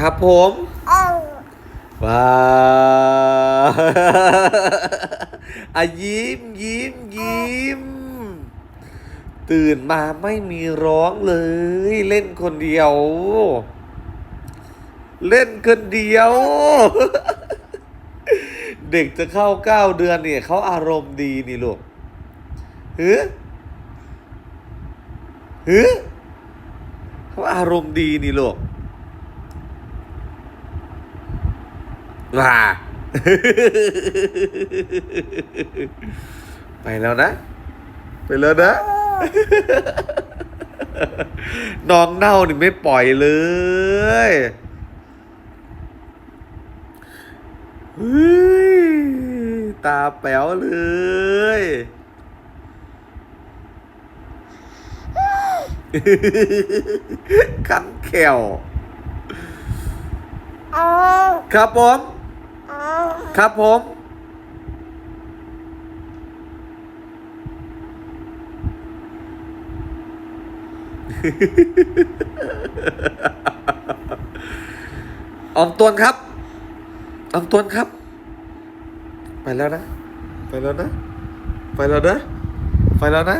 ครับผมเอาว้าอะยิ้มยิ้มยิ้ม ตื่นมาไม่มีร้องเลย เล่นคนเดียว เล่นคนเดียว เด็กจะเข้าเก้าเดือนเนี่ยเขาอารมณ์ดีนี่ลูกฮึฮึเขาอารมณ์ดีนี่ลูก ว่าไปแล้วนะ ไปแล้วนะ น้องเน่านี่ไม่ปล่อยเลยเฮ้ยตาแป๋วเลยขันแขวเอาครับผมเอา ครับผม อองตวนครับ อองตวนครับ ไปแล้วนะ ไปแล้วนะ ไปแล้วนะ ไปแล้วนะ